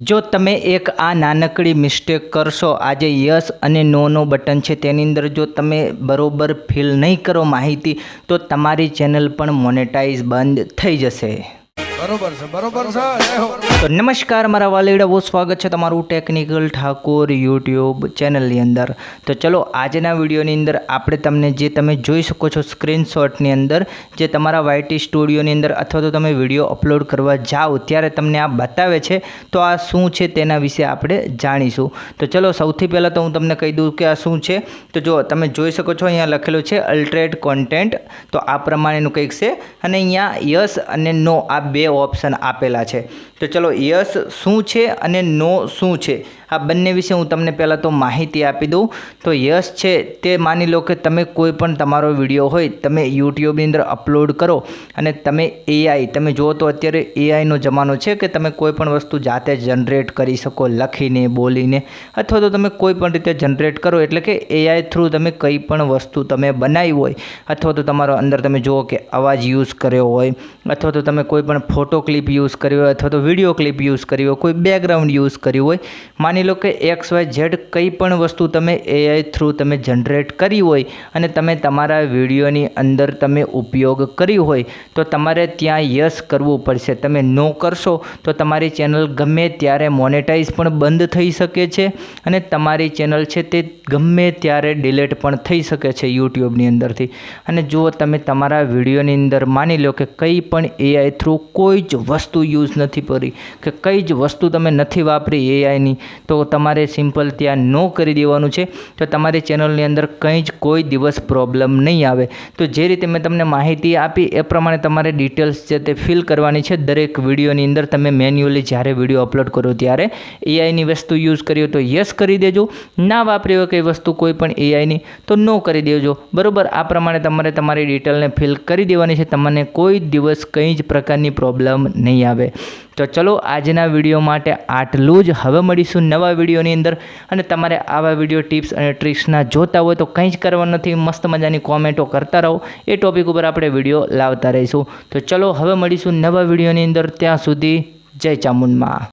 જો તમે એક આ નાનકડી મિસ્ટેક કરશો, આજે યસ અને નોનો બટન છે, તેની અંદર જો તમે બરોબર ફિલ નહીં કરો માહિતી, તો તમારી ચેનલ પણ મોનેટાઈઝ બંધ થઈ જશે. બરોબર છે તો નમસ્કાર, મારા વાલીડા બહુ સ્વાગત છે તમારું ટેકનિકલ ઠાકોર યુટ્યુબ ચેનલની અંદર. તો ચલો, આજના વિડીયોની અંદર આપણે તમને જે તમે જોઈ શકો છો સ્ક્રીનશોટની અંદર, જે તમારા વાયટી સ્ટુડિયોની અંદર અથવા તો તમે વીડિયો અપલોડ કરવા જાઓ ત્યારે તમને આ બતાવે છે, તો આ શું છે તેના વિશે આપણે જાણીશું. તો ચલો, સૌથી પહેલાં તો હું તમને કહી દઉં કે આ શું છે. તો જો તમે જોઈ શકો છો, અહીંયા લખેલું છે, અલ્ટ્રેટ કોન્ટેન્ટ. તો આ પ્રમાણેનું કંઈક છે, અને અહીંયા યસ અને નો, આ બે ઓપ્શન આપેલા છે. તો ચલો યસ શું છે અને નો શું છે? આ બંને વિશે હું તમને પહેલાં તો માહિતી આપી દઉં. તો યસ છે તે માની લો કે તમે કોઈ પણ તમારો વીડિયો હોય, તમે યુટ્યુબની અંદર અપલોડ કરો અને તમે એઆઈ તમે જુઓ તો અત્યારે એઆઈનો જમાનો છે કે તમે કોઈ પણ વસ્તુ જાતે જનરેટ કરી શકો લખીને, બોલીને અથવા તો તમે કોઈ પણ રીતે જનરેટ કરો એટલે કે એઆઈ થ્રુ તમે કંઈ પણ વસ્તુ તમે બનાવી હોય અથવા તો તમારો અંદર તમે જુઓ કે અવાજ યુઝ કર્યો હોય અથવા તો તમે કોઈ પણ ફોટો ક્લિપ યુઝ કર્યો હોય અથવા તો વીડિયો ક્લિપ યુઝ કર્યો હોય, કોઈ બેકગ્રાઉન્ડ યુઝ કર્યું હોય, માની લો કે એક્સ વાય ઝેડ કંઈ પણ વસ્તુ તમે એઆઈ થ્રુ તમે જનરેટ કરી હોય અને તમે તમારા વિડીયોની અંદર તમે ઉપયોગ કરી હોય, તો તમારે ત્યાં યસ કરવું પડશે. તમે નો કરશો, તો તમારી ચેનલ ગમે ત્યારે મોનેટાઈઝ પણ બંધ થઈ શકે છે અને તમારી ચેનલ છે તે ગમે ત્યારે ડિલેટ પણ થઈ શકે છે યુટ્યુબની અંદરથી. અને જો તમે તમારા વિડીયોની અંદર માની લો કે કંઈ પણ એઆઈ થ્રુ કોઈ જ વસ્તુ યુઝ નથી કરી કે કંઈ જ વસ્તુ તમે નથી વાપરી એઆઈની તો તમારે સિમ્પલ ત્યાં નો કરી દેવાનું છે. તો તમારી ચેનલની અંદર કંઈ જ કોઈ દિવસ પ્રોબ્લેમ નહીં આવે. તો જે રીતે મેં તમને માહિતી આપી, એ પ્રમાણે તમારે ડિટેલ્સ છે તે ફિલ કરવાની છે. દરેક વિડીયોની અંદર તમે મેન્યુઅલી જ્યારે વીડિયો અપલોડ કરો ત્યારે એઆઈની વસ્તુ યુઝ કરી તો યસ કરી દેજો. ના વાપરી હોય કંઈ વસ્તુ કોઈ પણ એઆઈની તો નો કરી દેજો. બરાબર? આ પ્રમાણે તમારે તમારી ડિટેલને ફિલ કરી દેવાની છે. તમને કોઈ દિવસ કંઈ જ પ્રકારની પ્રોબ્લેમ નહીં આવે. તો ચલો આજના વીડિયો માટે આટલું જ. હવે મળીશું નવા વિડીયોની અંદર. અને તમારે આવા વીડિયો ટિપ્સ અને ટ્રિક્સના જોતા હોય તો કંઈ જ કરવાનું નથી. મસ્ત મજાની કોમેન્ટો કરતા રહો. એ ટોપિક ઉપર આપણે વીડિયો લાવતા રહીશું. તો ચલો હવે મળીશું નવા વિડીયોની અંદર. ત્યાં સુધી જય ચામુંડમાં.